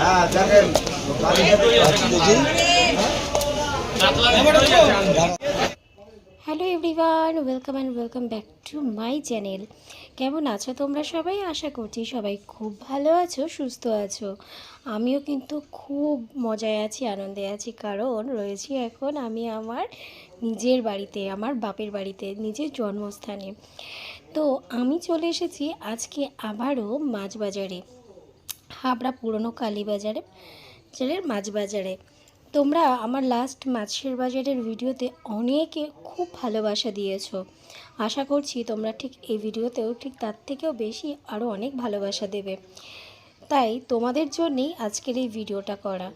হ্যাঁ hello everyone, welcome and welcome back to my channel. কেমন আছো তোমরা সবাই? আশা করছি সবাই খুব ভালো আছো, সুস্থ আছো। আমিও কিন্তু খুব মজায় আছি, আনন্দে আছি, কারণ রয়েছি এখন আমি আমার নিজের বাড়িতে, আমার বাপের বাড়িতে, নিজের জন্মস্থানে। তো আমি চলে এসেছি আজকে আবারও মাছ বাজারে হাবড়া পুরনো কালীবাজারে বাজারের মাছ বাজারে তোমরা আমার লাস্ট মাছের বাজারের ভিডিওতে অনেকে খুব ভালোবাসা দিয়েছ। আশা করছি তোমরা ঠিক এই ভিডিওতেও ঠিক তার থেকেও বেশি আরও অনেক ভালোবাসা দেবে। তাই তোমাদের জন্যেই আজকের এই ভিডিওটা করা।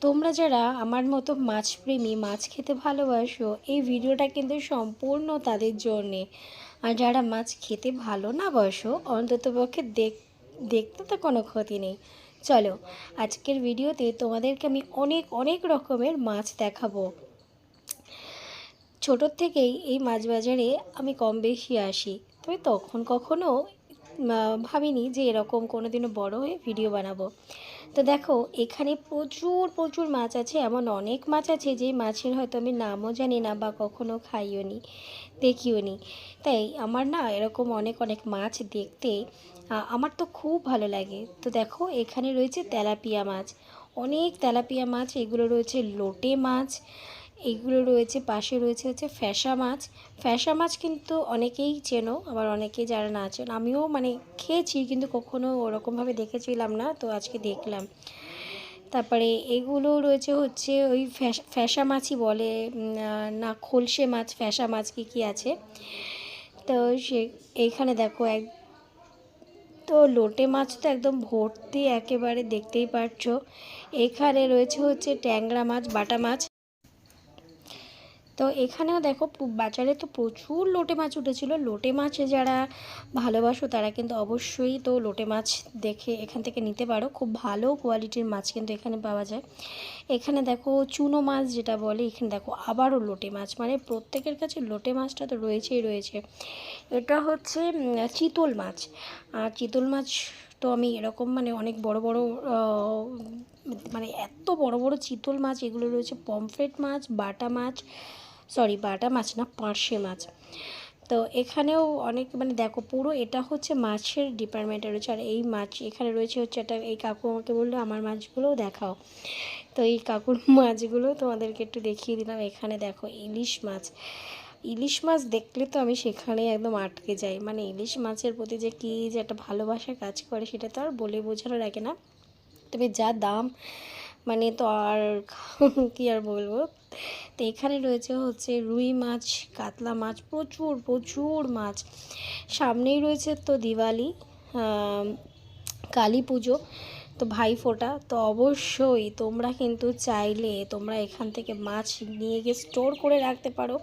তোমরা যারা আমার মতো মাছপ্রেমী, মাছ খেতে ভালোবাসো, এই ভিডিওটা কিন্তু সম্পূর্ণ তাদের জন্যে। আর যারা মাছ খেতে ভালো না বাসো অন্ততপক্ষে দেখ, দেখতে তো কোনো ক্ষতি নেই। চলো, আজকের ভিডিওতে তোমাদেরকে আমি অনেক অনেক রকমের মাছ দেখাবো। ছোটোর থেকেই এই মাছ বাজারে আমি কম বেশি আসি। তবে তখন কখনো ভাবিনি যে এরকম কোনো দিনও বড় হয়ে ভিডিও বানাবো। তো দেখো, এখানে প্রচুর প্রচুর মাছ আছে। এমন অনেক মাছ আছে যে মাছের হয়তো আমি নামও জানি না বা কখনো খাইও নি, দেখিও নি। তাই আমার না এরকম অনেক অনেক মাছ দেখতে আমার তো খুব ভালো লাগে। তো দেখো, এখানে রয়েছে তেলাপিয়া মাছ। অনেক তেলাপিয়া মাছ, এগুলো রয়েছে লোটে মাছ এইগুলো রয়েছে, পাশে রয়েছে হচ্ছে ফ্যাসা মাছ। ফ্যাসা মাছ কিন্তু অনেকেই চেনো, আবার অনেকেই যারা না চেন, আমিও মানে খেয়েছি কিন্তু কখনো ওরকমভাবে দেখেছিলাম না, তো আজকে দেখলাম। তারপরে এগুলো রয়েছে হচ্ছে ওই ফ্যাস- ফ্যাসা মাছই বলে না খোলসে মাছ, ফ্যাসা মাছ কি কী আছে। তো সে, এইখানে দেখো এক, তো লোটে মাছ তো একদম ভর্তি একেবারে দেখতেই পারছ। এখানে রয়েছে হচ্ছে ট্যাংরা মাছ, বাটা মাছ তো এখানেও দেখো বাজারে তো প্রচুর লোটে মাছ উঠেছিল। লোটে মাছ যারা ভালোবাসো তারা কিন্তু অবশ্যই তো লোটে মাছ দেখে এখান থেকে নিতে পারো। খুব ভালো কোয়ালিটির মাছ কিন্তু এখানে পাওয়া যায়। এখানে দেখো চুনো মাছ যেটা বলে, এখানে দেখো আবারও লোটে মাছ। মানে প্রত্যেকের কাছে লোটে মাছটা তো রয়েছেই রয়েছে। এটা হচ্ছে চিতল মাছ। আর চিতল মাছ তো আমি এরকম মানে অনেক বড় বড় মানে এত বড় বড় চিতল মাছ, এগুলো রয়েছে পমফ্রেট মাছ, বাটা মাছ সরি বাটা মাছ না, পার্শে মাছ। তো এখানেও অনেক মানে দেখো পুরো এটা হচ্ছে মাছের ডিপার্টমেন্টে রয়েছে। আর এই মাছ এখানে রয়েছে হচ্ছে এটা এই কাকু আমাকে বলল, আমার মাছগুলোও দেখাও। তো এই কাকুর মাছগুলো তোমাদেরকে একটু দেখিয়ে দিলাম। এখানে দেখো ইলিশ মাছ। ইলিশ মাছ দেখলে তো আমি সেখানে একদম আটকে যাই। মানে ইলিশ মাছের প্রতি যে কী যে একটা ভালোবাসা কাজ করে, সেটা তো আর বলে বোঝানো লাগে না। তবে যা দাম মানে তো আর কি আর বলব? তো এখানে রয়েছে হচ্ছে রুই মাছ, কাতলা মাছ, প্রচুর প্রচুর মাছ। সামনেই রয়েছে তো দিওয়ালি কালী পুজো, তো ভাইফোঁটা তো অবশ্যই তোমরা কিন্তু চাইলে তোমরা এখান থেকে মাছ নিয়ে গিয়ে স্টোর করে রাখতে পারো।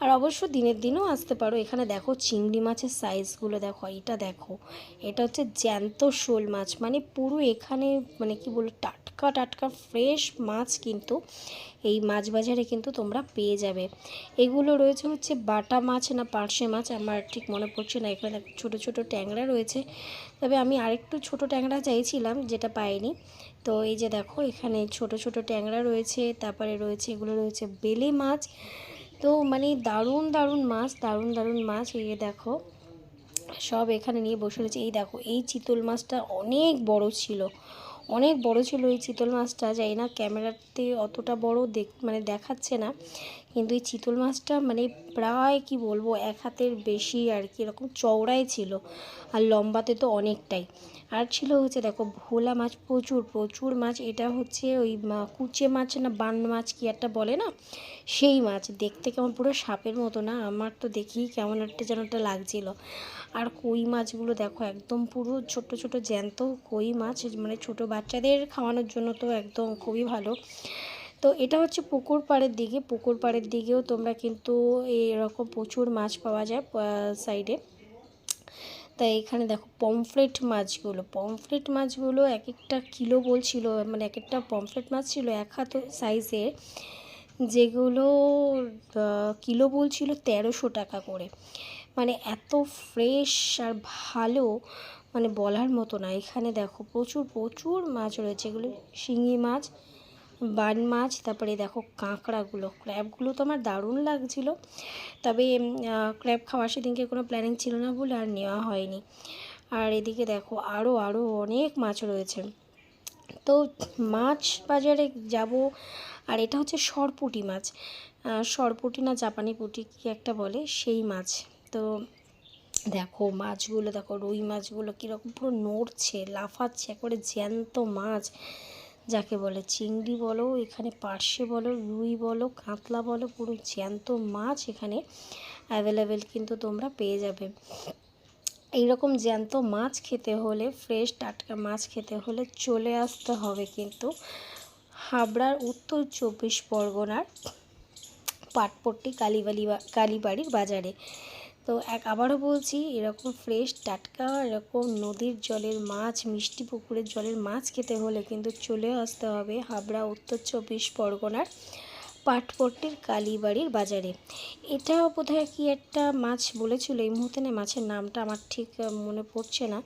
আর অবশ্য দিনের দিনও আসতে পারো। এখানে দেখো চিংড়ি মাছের সাইজগুলো দেখো এটা দেখো। এটা হচ্ছে জ্যান্ত শোল মাছ মানে পুরো এখানে মানে কি বলব, টাটকা টাটকা ফ্রেশ মাছ কিন্তু এই মাছ বাজারে কিন্তু তোমরা পেয়ে যাবে। এগুলো রয়েছে হচ্ছে বাটা মাছ না পার্শে মাছ, আমার ঠিক মনে পড়ছে না। এখানে দেখো ছোটো ছোটো ট্যাংরা রয়েছে। তবে আমি আরেকটু ছোট ট্যাংরা চাইছিলাম, যেটা পাইনি। তো এই যে দেখো, এখানে ছোট ছোট ট্যাংরা রয়েছে, তারপরে রয়েছে, এগুলো রয়েছে বেলে মাছ তো মানে দারুণ দারুণ মাছ, দারুণ দারুণ মাছ। এই দেখো, সব এখানে নিয়ে বসে রয়েছে। এই দেখো, এই চিতল মাছটা অনেক বড় ছিল। অনেক বড় ছিল এই চিতল মাছটা। যাই না, ক্যামেরাতে অতটা বড় দেখ মানে দেখাচ্ছে না। কিন্তু এই চিতল মাছটা মানে প্রায় কি বলব, এক হাতের বেশি আর কি, এরকম চওড়াই ছিল আর লম্বাতে তো অনেকটাই। আর ছিল হচ্ছে দেখো ভোলা মাছ, প্রচুর প্রচুর মাছ। এটা হচ্ছে ওই কুচে মাছ না বান মাছ কি একটা বলে না? সেই মাছ। দেখতে কেমন পুরো সাপের মতো না? আমার তো দেখি কেমন একটা যেন একটা লাগছিল। আর কই মাছগুলো দেখো, একদম পুরো ছোট ছোট জ্যান্ত কই মাছ। মানে ছোট বাচ্চাদের খাওয়ানোর জন্য তো একদম খুবই ভালো। তো এটা হচ্ছে পুকুর পাড়ের দিকে। পুকুর পাড়ের দিকেও তোমরা কিন্তু এরকম প্রচুর মাছ পাওয়া যায় সাইডে তাই এখানে দেখো পমফ্রেট মাছগুলো পমফ্রেট মাছগুলো এক একটা কিলো বলছিল মানে এক একটা পমফ্রেট মাছ ছিল এক হাত সাইজের যেগুলো কিলো বলছিল তেরোশো টাকা করে। মানে এত ফ্রেশ আর ভালো মানে বলার মতো না। এখানে দেখো প্রচুর প্রচুর মাছ রয়েছে। এগুলো শিঙি মাছ বান মাছ, তারপরে দেখো কাঁকড়াগুলো। ক্র্যাবগুলো তো আমার দারুণ লাগছিল। তবে ক্র্যাব খাওয়ার সেদিনকে কোনো প্ল্যানিং ছিল না বলে আর নেওয়া হয়নি। আর এদিকে দেখো আরও আরও অনেক মাছ রয়েছে। তো মাছ বাজারে যাব, আর এটা হচ্ছে সরপুটি মাছ। সরপুটি না জাপানি পুটি কি একটা বলে? সেই মাছ। তো দেখো মাছগুলো, দেখো রুই মাছগুলো কীরকম পুরো নড়ছে, লাফাচ্ছে, একবারে জ্যান্ত মাছ। যাকে বলে চিংড়ি বলো, এখানে পার্শে বলো, রুই বলো, কাতলা বলো, পুরো জ্যান্ত মাছ এখানে অ্যাভেলেবেল কিন্তু তোমরা পেয়ে যাবে। এইরকম জ্যান্ত মাছ খেতে হলে ফ্রেশ টাটকা মাছ খেতে হলে চলে আসতে হবে কিন্তু হাবড়ার উত্তর চব্বিশ পরগনার পাটপট্টি কালীবালি কালীবাড়ির বাজারে। তো এক আবারও বলছি, এরকম ফ্রেশ টাটকা, এরকম নদীর জলের মাছ, মিষ্টি পুকুরের জলের মাছ খেতে হলে কিন্তু চলে আসতে হবে হাবড়া উত্তর চব্বিশ পরগনার পাটপট্টির কালীবাড়ির বাজারে। এটা বোধহয় কি একটা মাছ বলেছিল? এই মুহূর্তে না মাছের নামটা আমার ঠিক মনে পড়ছে না।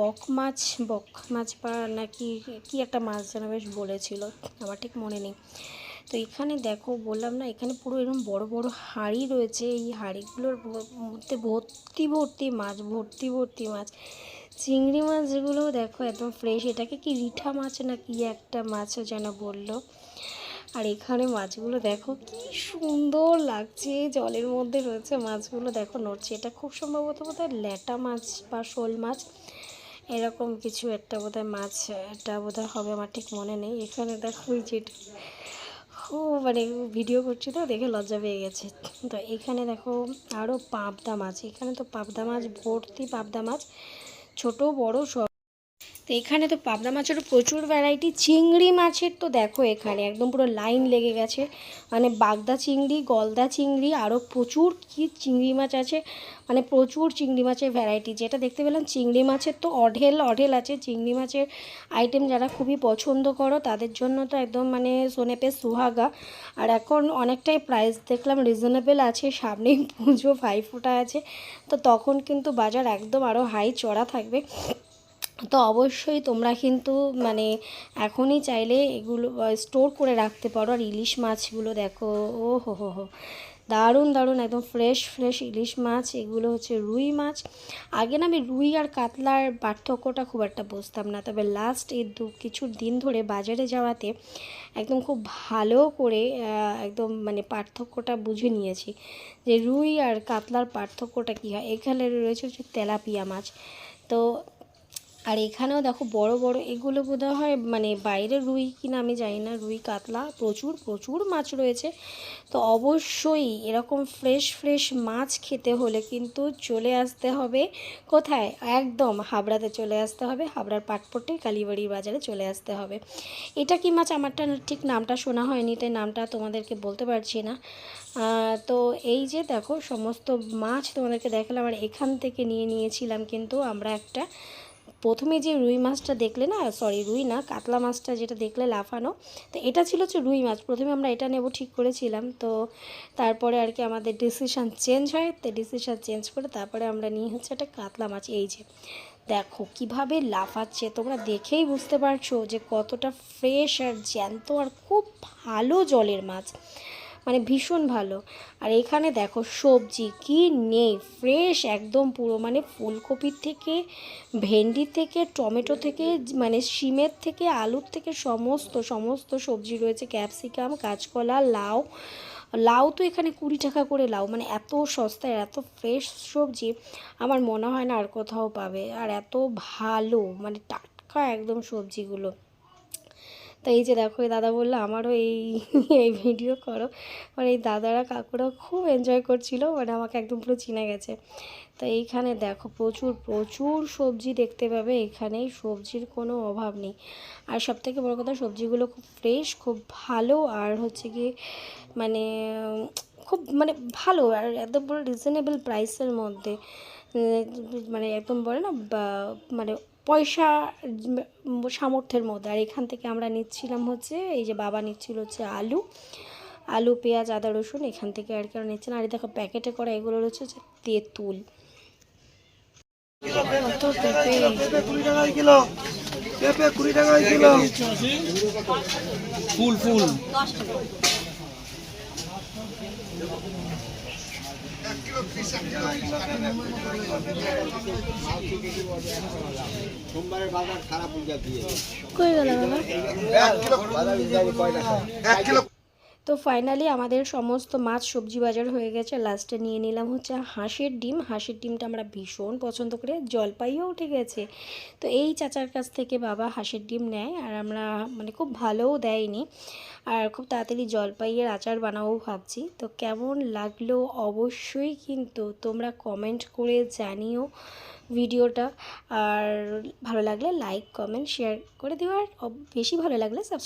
বক মাছ বক মাছ বা নাকি কি একটা মাছ যেন বেশ বলেছিল, আমার ঠিক মনে নেই। তো এখানে দেখো বললাম না, এখানে পুরো এরকম বড় বড় হাঁড়ি রয়েছে। এই হাঁড়িগুলোর মধ্যে ভর্তি ভর্তি মাছ, ভর্তি ভর্তি মাছ। চিংড়ি মাছগুলো দেখো একদম ফ্রেশ এটাকে কি রিঠা মাছ না কি একটা মাছও যেন বলল। আর এখানে মাছগুলো দেখো কি সুন্দর লাগছে, জলের মধ্যে রয়েছে মাছগুলো দেখো নড়ছে। এটা খুব সম্ভবত বোধহয় ল্যাটা মাছ বা শোল মাছ। এরকম কিছু একটা বোধহয় মাছ, এটা বোধহয় হবে আমার ঠিক মনে নেই। এখানে দেখো ওই যেটা খুব মানে ভিডিও করছি তো, দেখে লজ্জা পেয়ে গেছে। তো এখানে দেখো আরও পাবদা মাছ। এখানে তো পাবদা মাছ, ভর্তি পাবদা মাছ। ছোট, বড়, সব তো এখানে তো পাবদা মাছেরও প্রচুর ভ্যারাইটি চিংড়ি মাছের তো দেখো এখানে একদম পুরো লাইন লেগে গেছে। মানে বাগদা চিংড়ি, গলদা চিংড়ি আরও প্রচুর কি চিংড়ি মাছ আছে। মানে প্রচুর চিংড়ি মাছের ভ্যারাইটি যেটা দেখতে পেলাম চিংড়ি মাছের তো অঢেল অঢেল আছে। চিংড়ি মাছের আইটেম যারা খুবই পছন্দ করো, তাদের জন্য তো একদম মানে সোনেপে সুহাগা। আর এখন অনেকটাই প্রাইস দেখলাম রিজনেবল আছে। সামনেই পুজো ভাইফোঁটা আছে। তো তখন কিন্তু বাজার একদম আরও হাই চড়া থাকবে। তো অবশ্যই তোমরা কিন্তু মানে এখনই চাইলে এগুলো স্টোর করে রাখতে পারো। আর ইলিশ মাছগুলো দেখো, ও হো হো হো। দারুণ দারুণ, একদম ফ্রেশ ফ্রেশ ইলিশ মাছ। এগুলো হচ্ছে রুই মাছ। আগে না আমি রুই আর কাতলার পার্থক্যটা খুব একটা বুঝতাম না। তবে লাস্ট এই দু, কিছু দিন ধরে বাজারে যাওয়াতে একদম খুব ভালো করে একদম মানে পার্থক্যটা বুঝে নিয়েছি যে রুই আর কাতলার পার্থক্যটা কী হয়। এখানে রয়েছে হচ্ছে তেলাপিয়া মাছ। তো আর এখানেও দেখো বড় বড় এগুলো বোধহয় হয় মানে বাইরে রুই কিনা আমি জানি না, রুই কাতলা প্রচুর প্রচুর মাছ রয়েছে। তো অবশ্যই এরকম ফ্রেশ ফ্রেশ মাছ খেতে হলে কিন্তু চলে আসতে হবে কোথায়? একদম হাবড়াতে চলে আসতে হবে, হাবড়ার পাটপট্টি কালীবাড়ির বাজারে চলে আসতে হবে। এটা কি মাছ? আমারটা ঠিক নামটা শোনা হয়নি, তাই নামটা তোমাদেরকে বলতে পারছি না। তো এই যে দেখো সমস্ত মাছ তোমাদেরকে দেখালাম, আর এখান থেকে নিয়ে নিয়েছিলাম কিন্তু আমরা একটা প্রথমে যে রুই মাছটা দেখলে না সরি রুই না, কাতলা মাছটা যেটা দেখলে লাফানো, তো এটা ছিল হচ্ছে রুই মাছ। প্রথমে আমরা এটা নেব, ঠিক করেছিলাম। তো তারপরে আর কি আমাদের ডিসিশান চেঞ্জ হয়, তো ডিসিশান চেঞ্জ করে তারপরে আমরা নিয়ে হচ্ছে একটা কাতলা মাছ। এই যে, দেখো কীভাবে লাফাচ্ছে, তোমরা দেখেই বুঝতে পারছ যে কতটা ফ্রেশ আর জ্যান্ত আর খুব ভালো জলের মাছ। মানে ভীষণ ভালো। আর এখানে দেখো সবজি কি নেই ফ্রেশ একদম পুরো মানে ফুলকপির থেকে, ভেন্ডি থেকে, টমেটো থেকে মানে শিমের থেকে, আলুর থেকে সমস্ত সমস্ত সবজি রয়েছে। ক্যাপসিকাম, কাঁচকলা, লাউ। লাউ তো এখানে কুড়ি টাকা করে লাউ মানে এত সস্তায় এত ফ্রেশ সবজি, আমার মনে হয় না আর কোথাও পাবে। আর এত ভালো মানে টাটকা একদম সবজিগুলো। তো এই যে দেখো, এই দাদা বলল, আমারও এই এই ভিডিও করো। মানে এই দাদারা কাকুরা খুব এনজয় করছিল মানে আমাকে একদম পুরো চিনে গেছে। তো এইখানে দেখো, প্রচুর প্রচুর সবজি দেখতে পাবে এখানে সবজির কোনো অভাব নেই। আর সব থেকে বড়ো কথা, সবজিগুলো খুব ফ্রেশ খুব ভালো, আর হচ্ছে কি মানে খুব মানে ভালো, আর একদম পুরো রিজনেবল প্রাইসের মধ্যে। মানে একদম বলে না মানে পয়সা সামর্থ্যের মধ্যে। আর এখান থেকে আমরা নিচ্ছিলাম হচ্ছে এই যে বাবা নিচ্ছিল হচ্ছে আলু আলু পেঁয়াজ আদা রসুন এখান থেকে আর কি আমরা নিচ্ছিলাম আর এই দেখো প্যাকেটে করা এগুলো হচ্ছে হচ্ছে তেঁতুল। ফুল ফুল। সোমবারের বাজার খারাপ পূজা দিয়ে কই গেল বাবা এক কিলো তো ফাইনালি আমাদের সমস্ত মাছ সবজি বাজার হয়ে গেছে। লাস্টে নিয়ে নিলাম হচ্ছে হাঁসের ডিম। হাঁসের ডিমটা আমরা ভীষণ পছন্দ করে জলপাইও উঠে গেছে। তো এই চাচার কাছ থেকে বাবা হাঁসের ডিম নেয় আর আমরা মানে খুব ভালোও দেয়নি। আর খুব তাড়াতাড়ি জলপাইয়ের আচার বানাবো ভাবছি। তো কেমন লাগল অবশ্যই কিন্তু তোমরা কমেন্ট করে জানিও ভিডিওটা। আর ভালো লাগলে লাইক কমেন্ট শেয়ার করে দিও। আর বেশি ভালো লাগলে সাবস্ক্রাইব